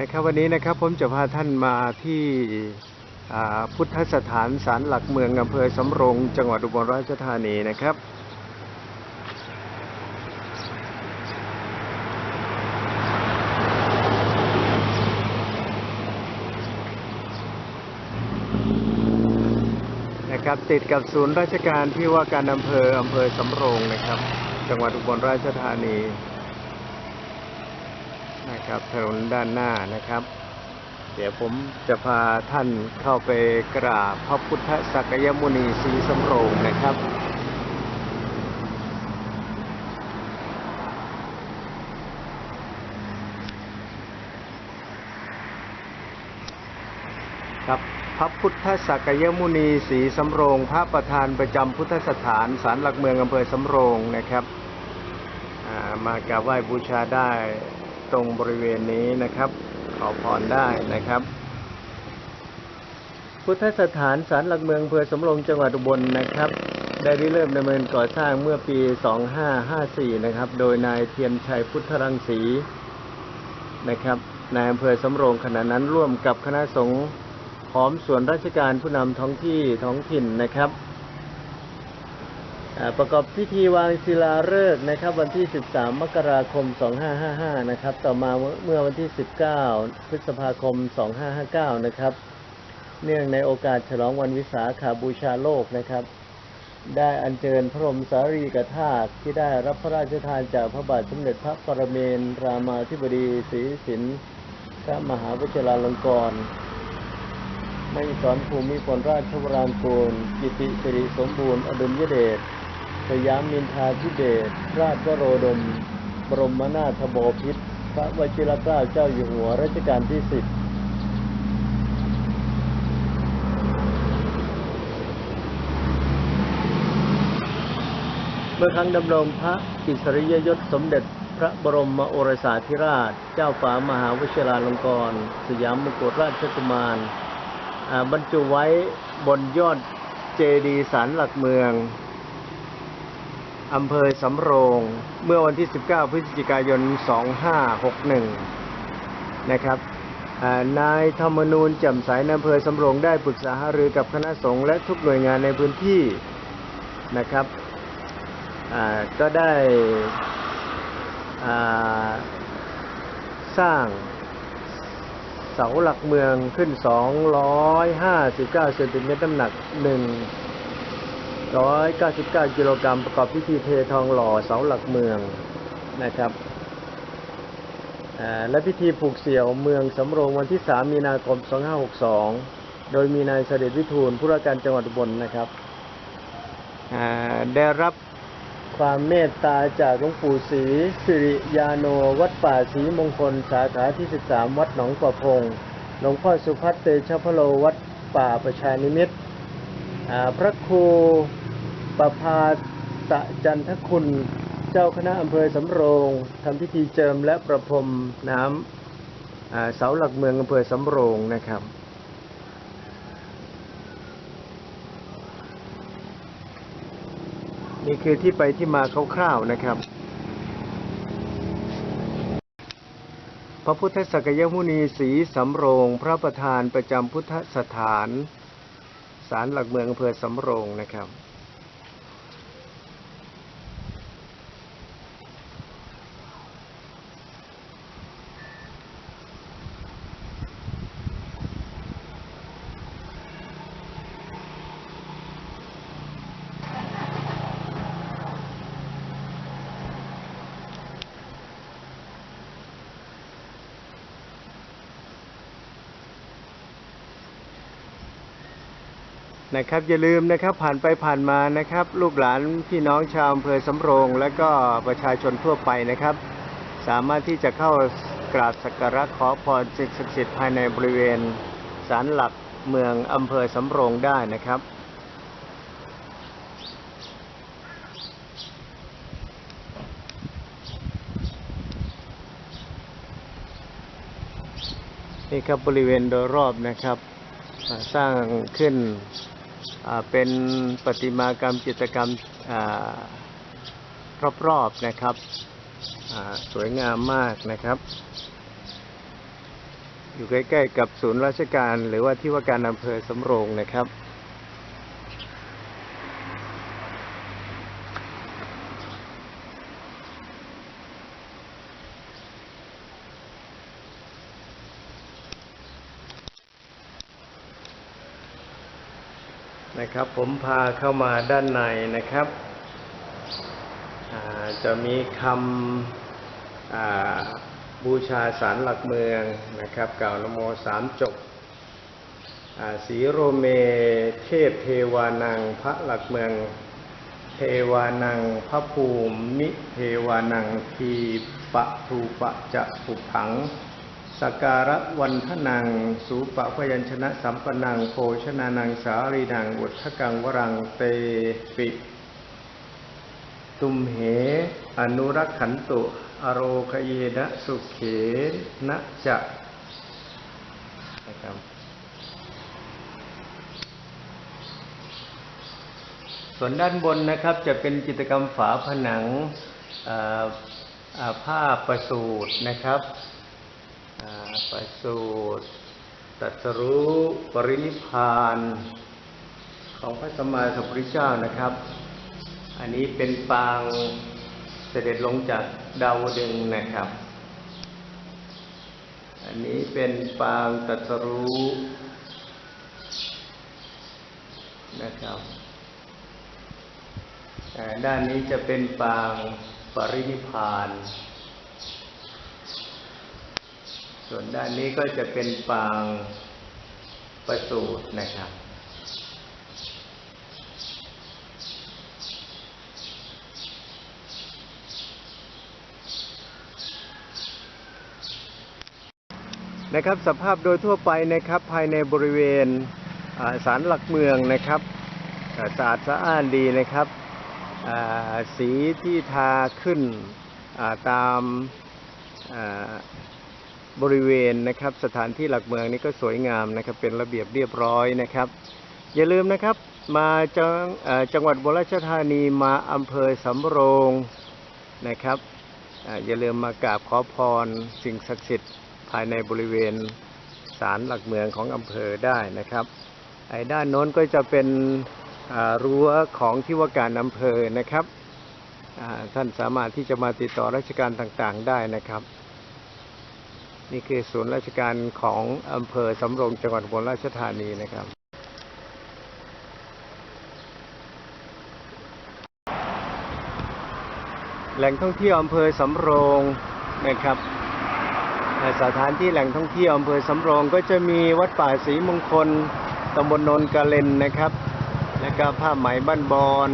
นะครับวันนี้นะครับผมจะพาท่านมาที่พุทธสถานศาลหลักเมืองอำเภอสำโรง จังหวัดอุบลราชธานีนะครับ นะครับติดกับศูนย์ราชการที่ว่าการอำเภออำเภอสำโรงนะครับ จังหวัดอุบลราชธานี นะครับ ถนนด้านหน้านะครับ เดี๋ยวผมจะพาท่านเข้าไปกราบพระพุทธสักยมุนีศรีสำโรงนะครับครับพระพุทธสักยมุนีศรีสำโรง พระประธานประจำพุทธสถานศาลหลักเมืองอำเภอสำโรงนะครับามากราบไหว้บูชาได้ ตรงบริเวณนี้นะครับ ขอพรได้นะครับ พุทธสถานศาลหลักเมืองอำเภอสำโรงจังหวัดอุบลนะครับ ได้ริเริ่มดำเนินก่อสร้างเมื่อปี 2554 นะครับ โดยนายเทียนชัยพุทธรังสีนะครับนายอำเภอสำโรงขณะนั้นร่วมกับคณะสงฆ์พร้อมส่วนราชการผู้นำท้องที่ท้องถิ่นนะครับ ประกอบพิธีวางศิลาฤกษ์นะครับ วันที่ 13 มกราคม 2555 นะครับ ต่อมาเมื่อวันที่ 19 พฤษภาคม 2559 นะครับ เนื่องในโอกาสฉลองวันวิสาขาบูชาโลกนะครับ ได้อัญเชิญพระบรมสารีริกธาตุที่ได้รับพระราชทานจากพระบาทสมเด็จพระปรเมนทรามาธิบดีศรีสินพระมหาวชิราลงกรณ์ไม่สอนภูมิพลราชวรางกูลกิติสิริสมบูรณ์อดุลยเดช สยามมินทราธิเบศรราชวโรดม บรมนาถบพิตรพระวชิรเกล้าเจ้าอยู่หัวรัชกาลที่สิบเมื่อครั้งดำรงพระอิสริยยศสมเด็จพระบรมโอรสาธิราช เจ้าฟ้ามหาวชิราลงกรณ์สยามมกุฎราชกุมารบรรจุไว้บนยอดเจดีย์สันหลักเมือง อำเภอสำโรง เมื่อวันที่ 19 พฤศจิกายน 2561 นะครับนายธรรมนูญแจ่มใสในอำเภอสำโรงได้ปรึกษาหารือกับคณะสงฆ์และทุกหน่วยงานในพื้นที่นะครับก็ได้สร้างเสาหลักเมืองขึ้น 259 เซนติเมตรน้ำหนัก 1 199 กิโลกรัมประกอบพิธีเททองหล่อเสาหลักเมืองนะครับและพิธีผูกเสี่ยวเมืองสำโรงวันที่ 3 มีนาคม 2562 โดยมีนายเสด็จวิทูลผู้ราชการจังหวัดบลนะครับได้รับความเมตตาจากหลวงปู่ศรีสิริยาโนวัดป่าศรีมงคล สาขาที่ 13 วัดหนองประพง หลวงพ่อสุพัฒเตชะพโลวัดป่าประชานิมิตร พระครูประพาตะจันทคุณ เจ้าคณะอำเภอสำโรงทำพิธีเจิมและประพรมน้ำเสาหลักเมืองอำเภอสำโรงนะครับนี่คือที่ไปที่มาคร่าวๆนะครับ พระพุทธสักยมุนีศรีสำโรง พระประธานประจำพุทธสถาน ศาลหลักเมืองอำเภอสำโรงนะครับ นะครับ อย่าลืมนะครับผ่านไปผ่านมานะครับ ลูกหลานพี่น้องชาวอำเภอสำโรง และก็ประชาชนทั่วไปนะครับ สามารถที่จะเข้ากราบสักการะขอพรสิ่งศักดิ์สิทธิ์ภายในบริเวณศาลหลักเมืองอำเภอสำโรงได้นะครับนี่ครับบริเวณโดยรอบนะครับ สร้างขึ้น เป็นประติมากรรมจิตรกรรมอรอบๆนะครับสวยงามมากนะครับ อยู่ใกล้ ๆ กับศูนย์ราชการ หรือว่าที่ว่าการอำเภอสำโรงนะครับ นะครับ ผมพาเข้ามาด้านในนะครับ จะมีคำบูชาสารหลักเมืองนะครับกล่าวนโมสามจบสีโรเมเทพเทวานังพระหลักเมือง เทวานังพระภูมิเทวานังทีปะทูปะจะปุผัง สกการะวันทนัง สูปะพยัญชนะสัมปนัง โภชนานังสารีนังอุทธกังวรังเตปิ ตุมเห อนุรักขันตุ อโรคเยนะสุเขนะจะนะครับส่วนด้านบนนะครับจะเป็นจิตรกรรมฝาผนังผ้าประสูตรนะครับ ประสูตรตัสรู้ปรินิพาน ของพระสัมมาสัมพุทธเจ้านะครับ อันนี้เป็นปางเสด็จลงจากดาวดึงนะครับ อันนี้เป็นปางตัสรู้นะครับด้านนี้จะเป็นปางปรินิพาน ส่วนด้านนี้ก็จะเป็นปางประสูตรนะครับ นะครับสภาพโดยทั่วไปนะครับภายในบริเวณอ่าศาลหลักเมืองนะครับสะอาดสะอ้านดีนะครับสีที่ทาขึ้นาตามา บริเวณนะครับ สถานที่หลักเมืองนี่ก็สวยงามนะครับ เป็นระเบียบเรียบร้อยนะครับ อย่าลืมนะครับ มาจังจังหวัดบุรีรัมย์ธานีมาอำเภอสำโรงนะครับอย่าลืมมากราบขอพรสิ่งศักดิ์สิทธิ์ภายในบริเวณศาลหลักเมืองของอำเภอได้นะครับ ไอ้ด้านโน้นก็จะเป็นรั้วของที่ว่าการอำเภอนะครับท่านสามารถที่จะมาติดต่อราชการต่างๆได้นะครับ นี่คือศูนย์ราชการของอำเภอสำโรงจังหวัดอุบลราชธานีนะครับ แหล่งท่องเที่ยวอำเภอสำโรงนะครับสถานที่แหล่งท่องเที่ยวอำเภอสำโรงก็จะมีวัดป่าศรีมงคลตำบลโนนกาเลนนะครับ และก็ผ้าไหมบ้านบอน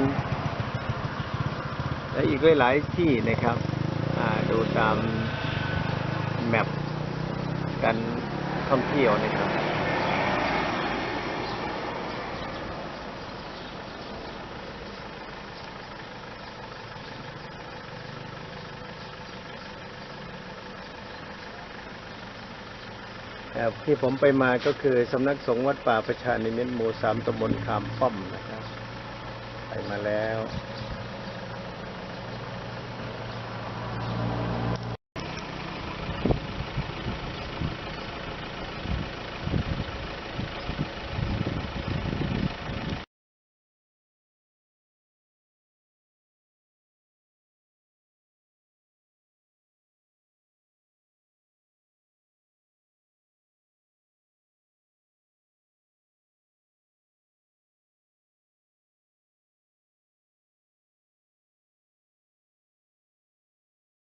และอีกหลายๆที่นะครับดูตาม การท่องเที่ยวนะครับ ที่ผมไปมาก็คือสำนักสงฆ์วัดป่าประชานิมิตรหมู่สามตำบลคามป้อมนะครับ ไปมาแล้ว